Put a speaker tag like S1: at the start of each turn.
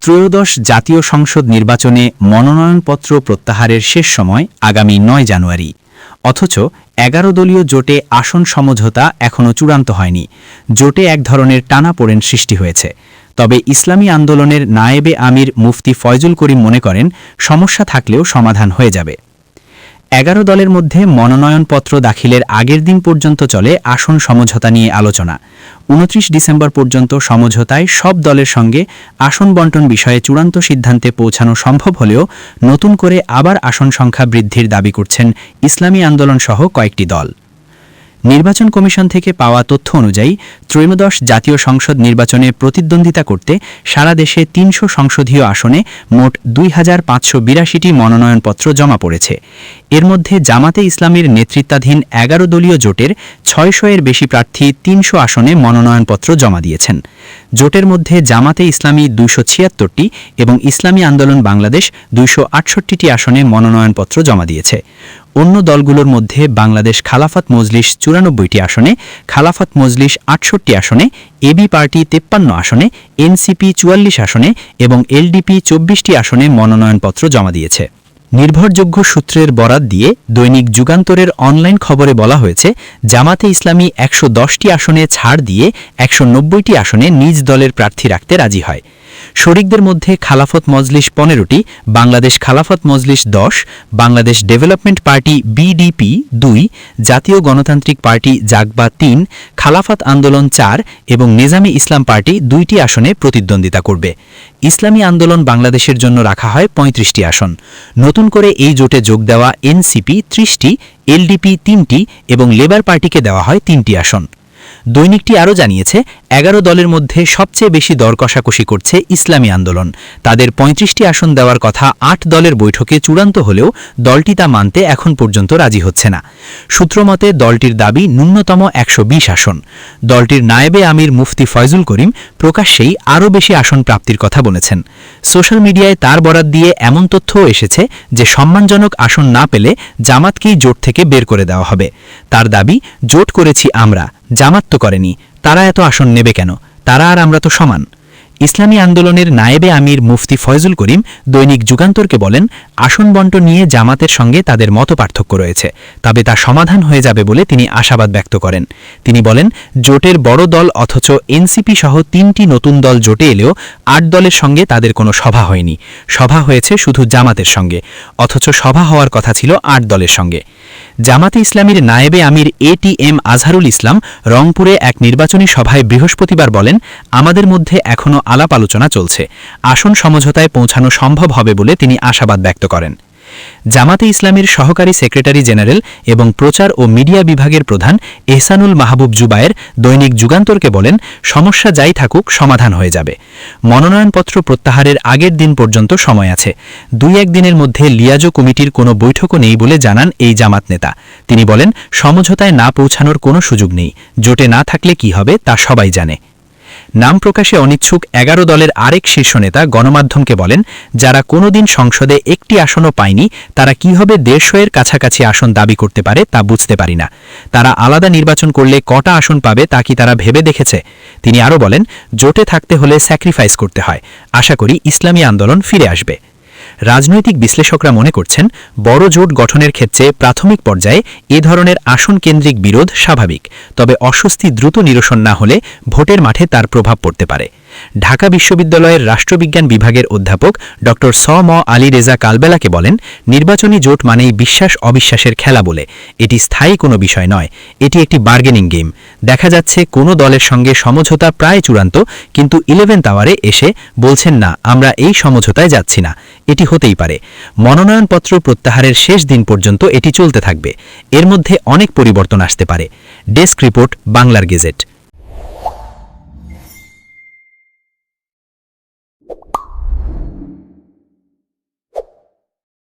S1: ত্রয়োদশ জাতীয় সংসদ নির্বাচনে মনোনয়নপত্র প্রত্যাহারের শেষ সময় আগামী নয় জানুয়ারি। অথচ এগারো দলীয় জোটে আসন সমঝোতা এখনও চূড়ান্ত হয়নি। জোটে এক ধরনের টানাপোড়েন সৃষ্টি হয়েছে। তবে ইসলামী আন্দোলনের নায়েবে আমির মুফতি ফয়জুল করিম মনে করেন, সমস্যা থাকলেও সমাধান হয়ে যাবে। এগারো দলের মধ্যে মনোনয়নপত্র দাখিলের আগের দিন পর্যন্ত চলে আসন সমঝোতা নিয়ে আলোচনা। উনত্রিশ ডিসেম্বর পর্যন্ত সমঝোতায় সব দলের সঙ্গে আসন বন্টন বিষয়ে চূড়ান্ত সিদ্ধান্তে পৌঁছানো সম্ভব হলেও নতুন করে আবার আসন সংখ্যা বৃদ্ধির দাবি করছেন ইসলামী আন্দোলন সহ কয়েকটি দল। নির্বাচন কমিশন থেকে পাওয়া তথ্য অনুযায়ী, ত্রয়োদশ জাতীয় সংসদ নির্বাচনে প্রতিদ্বন্দ্বিতা করতে সারা দেশে তিনশো সংসদীয় আসনে মোট দুই হাজার পাঁচশো বিরাশিটি মনোনয়নপত্র জমা পড়েছে। এর মধ্যে জামাতে ইসলামের নেতৃত্বাধীন এগারো দলীয় জোটের ছয়শো এর বেশি প্রার্থী তিনশো আসনে মনোনয়নপত্র জমা দিয়েছেন। জোটের মধ্যে জামাতে ইসলামী দুইশো ছিয়াত্তরটি এবং ইসলামী আন্দোলন বাংলাদেশ দুইশো আটষট্টিটি আসনে মনোনয়নপত্র জমা দিয়েছে। অন্য দলগুলোর মধ্যে বাংলাদেশ খালাফত মজলিস চুরানব্বইটি আসনে, খালাফত মজলিস আটষট্টি আসনে এবি পার্টি তেপ্পান্ন আসনে এনসিপি চুয়াল্লিশ আসনে এবং এলডিপি চব্বিশটি আসনে মনোনয়নপত্র জমা দিয়েছে। নির্ভরযোগ্য সূত্রের বরাত দিয়ে দৈনিক যুগান্তরের অনলাইন খবরে বলা হয়েছে, জামাতে ইসলামী একশো দশটি আসনে ছাড় দিয়ে একশো নব্বইটি আসনে নিজ দলের প্রার্থী রাখতে রাজি হয়। শরিকদের মধ্যে খালাফত মজলিস পনেরোটি, বাংলাদেশ খালাফত মজলিস দশ, বাংলাদেশ ডেভেলপমেন্ট পার্টি বিডিপি দুই, জাতীয় গণতান্ত্রিক পার্টি জাগবা তিন, খালাফত আন্দোলন চার এবং নিজামী ইসলাম পার্টি দুইটি আসনে প্রতিদ্বন্দ্বিতা করবে। ইসলামী আন্দোলন বাংলাদেশের জন্য রাখা হয় পঁয়ত্রিশটি আসন। নতুন করে এই জোটে যোগ দেওয়া এনসিপি ত্রিশটি, এলডিপি তিনটি এবং লেবার পার্টিকে দেওয়া হয় তিনটি আসন। দৈনিকটি আরও জানিয়েছে, এগারো দলের মধ্যে সবচেয়ে বেশি দর কষাকষি করছে ইসলামী আন্দোলন। তাদের পঁয়ত্রিশটি আসন দেওয়ার কথা আট দলের বৈঠকে চূড়ান্ত হলেও দলটি তা মানতে এখন পর্যন্ত রাজি হচ্ছে না। সূত্রমতে দলটির দাবি ন্যূনতম একশো বিশ আসন। দলটির নায়েবে আমির মুফতি ফয়জুল করিম প্রকাশ্যেই আরও বেশি আসন প্রাপ্তির কথা বলেছেন। সোশ্যাল মিডিয়ায় তার বরাত দিয়ে এমন তথ্যও এসেছে যে সম্মানজনক আসন না পেলে জামাতকেই জোট থেকে বের করে দেওয়া হবে। তার দাবি, জোট করেছি আমরা, জামাত তো করেনি, তারা এত আসন নেবে কেন? তারা আর আমরা তো সমান। ইসলামী আন্দোলনের নায়েবে আমির মুফতি ফয়জুল করিম দৈনিক যুগান্তরকে বলেন, আসন বন্টন নিয়ে জামাতের সঙ্গে তাদের মত পার্থক্য রয়েছে, তবে তা সমাধান হয়ে যাবে বলে তিনি আশাবাদ ব্যক্ত করেন। তিনি বলেন, জোটের বড় দল অথচ এনসিপি সহ তিনটি নতুন দল জোটে এলেও আট দলের সঙ্গে তাদের কোনো সভা হয়নি। সভা হয়েছে শুধু জামাতের সঙ্গে, অথচ সভা হওয়ার কথা ছিল আট দলের সঙ্গে। জামাতে ইসলামীর নায়েবে আমির এটিএম আজহারুল ইসলাম রংপুরে এক নির্বাচনী সভায় বৃহস্পতিবার বলেন, আমাদের মধ্যে এখনও আলাপ আলোচনা চলছে। আসন সমঝোতায় পৌঁছানো সম্ভব হবে বলে তিনি আশাবাদ ব্যক্ত করেন। জামাতে ইসলামের সহকারী সেক্রেটারি জেনারেল এবং প্রচার ও মিডিয়া বিভাগের প্রধান এহসানুল মাহবুব জুবায়ের দৈনিক যুগান্তরকে বলেন, সমস্যা যাই থাকুক, সমাধান হয়ে যাবে। মনোনয়নপত্র প্রত্যাহারের আগের দিন পর্যন্ত সময় আছে। দুই এক দিনের মধ্যে লিয়াজো কমিটির কোনো বৈঠকও নেই বলে জানান এই জামাত নেতা। তিনি বলেন, সমঝোতায় না পৌঁছানোর কোনো সুযোগ নেই। জোটে না থাকলে কি হবে তা সবাই জানে। নাম প্রকাশে অনিচ্ছুক এগারো দলের আরেক শীর্ষ নেতা গণমাধ্যমকে বলেন, যারা কোনোদিন সংসদে একটি আসনও পায়নি, তারা কীভাবে দেড়শোয়ের কাছাকাছি আসন দাবি করতে পারে তা বুঝতে পারি না। তারা আলাদা নির্বাচন করলে কটা আসন পাবে তা কি তারা ভেবে দেখেছে? তিনি আরও বলেন, জোটে থাকতে হলে স্যাক্রিফাইস করতে হয়। আশা করি ইসলামী আন্দোলন ফিরে আসবে। রাজনৈতিক বিশ্লেষকরা মনে করছেন, বড় জোট গঠনের ক্ষেত্রে প্রাথমিক পর্যায়ে এ ধরনের আসন কেন্দ্রিক বিরোধ স্বাভাবিক, তবে অস্বস্তি দ্রুত নিরসন না হলে ভোটের মাঠে তার প্রভাব পড়তে পারে। ঢাকা বিশ্ববিদ্যালয়ের রাষ্ট্রবিজ্ঞান বিভাগের অধ্যাপক ড. স ম আলী রেজা কালবেলাকে বলেন, নির্বাচনী জোট মানেই বিশ্বাস অবিশ্বাসের খেলা বলে। এটি স্থায়ী কোনো বিষয় নয়, এটি একটি বার্গেনিং গেম। দেখা যাচ্ছে কোনো দলের সঙ্গে সমঝোতা প্রায় চূড়ান্ত, কিন্তু ইলেভেন্থ আওয়ারে এসে বলছেন, না, আমরা এই সমঝোতায় যাচ্ছি না। এটি হতেই পারে। মনোনয়নপত্র প্রত্যাহারের শেষ দিন পর্যন্ত এটি চলতে থাকবে। এর মধ্যে অনেক পরিবর্তন আসতে পারে। ডেস্ক রিপোর্ট, বাংলার গেজেট।